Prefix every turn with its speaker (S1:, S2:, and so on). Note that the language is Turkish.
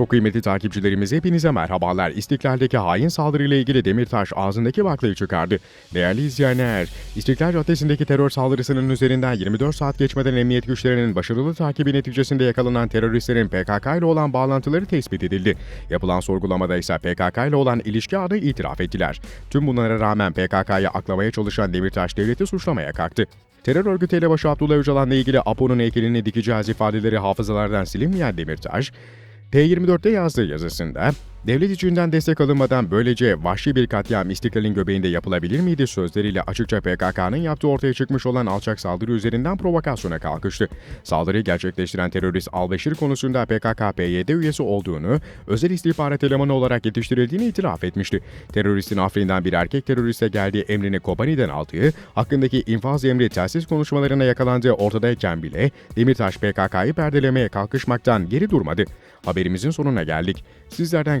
S1: Çok kıymetli takipçilerimiz hepinize merhabalar. İstiklal'deki hain saldırıyla ilgili Demirtaş ağzındaki baklayı çıkardı. Değerli izleyenler, İstiklal Caddesi'ndeki terör saldırısının üzerinden 24 saat geçmeden emniyet güçlerinin başarılı takibi neticesinde yakalanan teröristlerin PKK ile olan bağlantıları tespit edildi. Yapılan sorgulamada ise PKK ile olan ilişki adı itiraf ettiler. Tüm bunlara rağmen PKK'yı aklamaya çalışan Demirtaş devleti suçlamaya kalktı. Terör örgütü elebaşı Abdullah Öcalan'la ilgili Apo'nun heykelini dikeceğiz ifadeleri hafızalardan silinmeyen Demirtaş, P24'te yazdığı yazısında, devlet içinden destek alınmadan böylece vahşi bir katliam istiklalin göbeğinde yapılabilir miydi sözleriyle açıkça PKK'nın yaptığı ortaya çıkmış olan alçak saldırı üzerinden provokasyona kalkıştı. Saldırıyı gerçekleştiren terörist Albeşir konusunda PKK-PYD üyesi olduğunu, özel istihbarat elemanı olarak yetiştirildiğini itiraf etmişti. Teröristin Afrin'den bir erkek teröriste geldiği emrini Kobani'den aldığı, hakkındaki infaz emri telsiz konuşmalarına yakalandığı ortadayken bile Demirtaş PKK'yı perdelemeye kalkışmaktan geri durmadı. Haberimizin sonuna geldik. Sizlerden